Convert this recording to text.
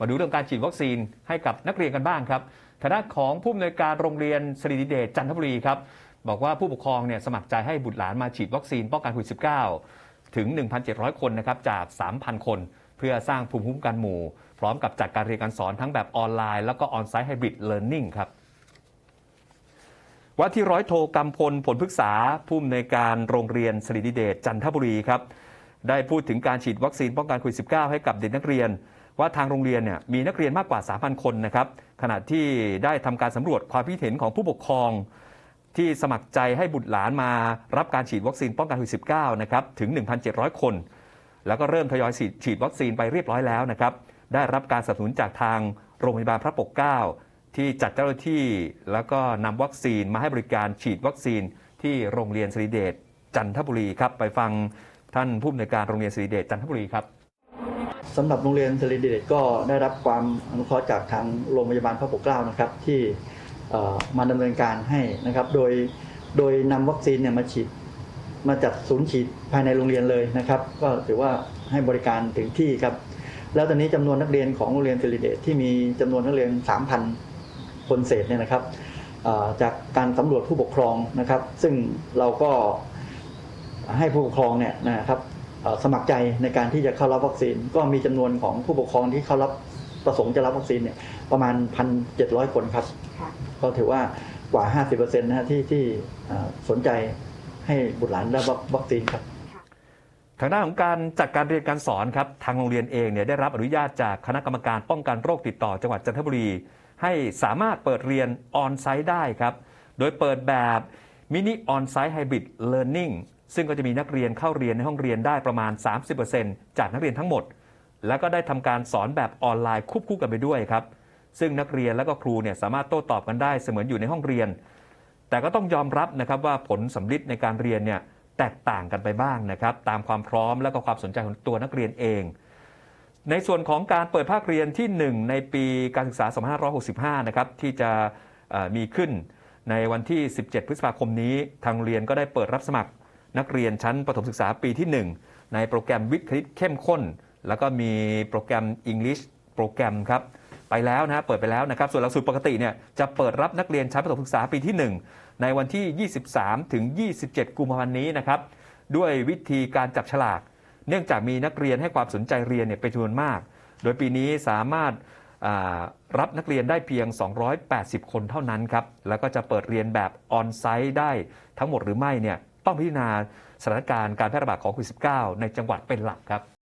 มาดูเรื่องการฉีดวัคซีนให้กับนักเรียนกันบ้างครับทางด้านของผู้อำนวยการโรงเรียนสรีดิเดชจันทบุรีครับบอกว่าผู้ปกครองเนี่ยสมัครใจให้บุตรหลานมาฉีดวัคซีนป้องกันโควิด -19 ถึง 1,700 คนนะครับจาก 3,000 คน เพื่อสร้างภูมิคุ้มกันหมู่ พร้อมกับจัดการเรียนการสอนทั้งแบบออนไลน์แล้วก็ออนไซต์ไฮบริดเลิร์นนิ่งครับว่าที่ร้อยโทกำพลผลพฤกษาผู้อำนวยการโรงเรียนสรีดิเดชจันทบุรีครับได้พูดถึงการฉีดวัคซีนป้องกันโควิด -19 ให้กับเด็กนักเรียน ว่าทางโรงเรียนเนี่ยมีนักเรียนมากกว่า 3,000 คนนะครับขณะที่ได้ทำการสำรวจความคิดเห็นของผู้ปกครอง ที่สมัครใจให้บุตรหลานมารับการฉีดวัคซีนป้องกันโควิด -19 นะครับถึง 1,700 คน แล้วก็เริ่มทยอยฉีดฉีดวัคซีนไปเรียบร้อยแล้วนะครับได้รับการสนับสนุนจากทางโรงพยาบาลพระปกเกล้าที่จัดเจ้าหน้าที่แล้วก็นำวัคซีนมาให้บริการฉีดวัคซีนที่โรงเรียนสรีเดชจันทบุรีครับไปฟังท่านผู้อำนวยการโรงเรียนสรีเดชจันทบุรีครับ สำหรับโรงเรียนสรีเดชก็ได้รับความอนุเคราะห์จากทางโรงพยาบาลพระปกเกล้านะครับที่มาดำเนินการให้นะครับ โดยโดยนำวัคซีนเนี่ยมาฉีดมาจัดศูนย์ฉีดภายในโรงเรียนเลยนะครับ ก็ถือว่าให้บริการถึงที่ครับ แล้วตอนนี้จำนวนนักเรียนของโรงเรียนสรีเดชที่มีจำนวนนักเรียน 3,000 คนเศษเนี่ยนะครับจากการสำรวจผู้ปกครองนะครับ ซึ่งเราก็ให้ผู้ปกครองเนี่ยนะครับ สมัครใจในการที่จะเข้ารับวัคซีน ก็มีจำนวนของผู้ปกครองที่เข้ารับประสงค์จะรับวัคซีนเนี่ยประมาณ 1,700 คนครับค่ะก็ถือว่ากว่า 50%นะฮะที่ที่เอ่อสนใจให้บุตรหลานได้รับวัคซีนครับทางด้านของการจัดการเรียนการสอนครับทางโรงเรียนเองเนี่ยได้รับอนุญาตจากคณะกรรมการป้องกันโรคติดต่อจังหวัดจันทบุรี ให้สามารถเปิดเรียนออนไซต์ได้ครับ โดยเปิดแบบมินิออนไซต์ไฮบริดเลิร์นนิ่ง ซึ่งก็จะมีนักเรียนเข้าเรียนในห้องเรียนได้ประมาณ 30%จากนักเรียนทั้งหมด แล้วก็ได้ทำการสอนแบบออนไลน์ควบคู่กันไปด้วยครับ ซึ่งนักเรียนและก็ครูเนี่ยสามารถโต้ตอบกันได้เสมือนอยู่ในห้องเรียน แต่ก็ต้องยอมรับนะครับว่าผลสำลิดในการเรียนเนี่ยแตกต่างกันไปบ้างนะครับ ตามความพร้อมและก็ความสนใจของตัวนักเรียนเอง ในส่วนของการเปิดภาคเรียนที่ 1 ในปีการศึกษา 2565 นะครับที่จะมีขึ้นในวันที่ 17 พฤษภาคมนี้ ทางโรงเรียนก็ได้เปิดรับสมัคร นักเรียนชั้นประถมศึกษาปีที่ 1 ในโปรแกรมวิทย์คณิตเข้มข้น แล้วก็มีโปรแกรม English โปรแกรมครับไปแล้วนะเปิดไปแล้วนะครับ ส่วนหลักสูตรปกติเนี่ยจะเปิดรับนักเรียนชั้นประถมศึกษาปีที่ 1 ในวันที่ 23 ถึง 27 กุมภาพันธ์นี้นะครับด้วยวิธีการจับฉลาก เนื่องจากมีนักเรียนให้ความสนใจเรียนเนี่ยเป็นจำนวนมาก โดยปีนี้สามารถรับนักเรียนได้เพียง 280 คนเท่านั้นครับ แล้วก็จะเปิดเรียนแบบออนไซต์ได้ทั้งหมดหรือไม่เนี่ย ต้องพิจารณาสถานการณ์การแพร่ระบาดของโควิด -19 ในจังหวัดเป็นหลักครับ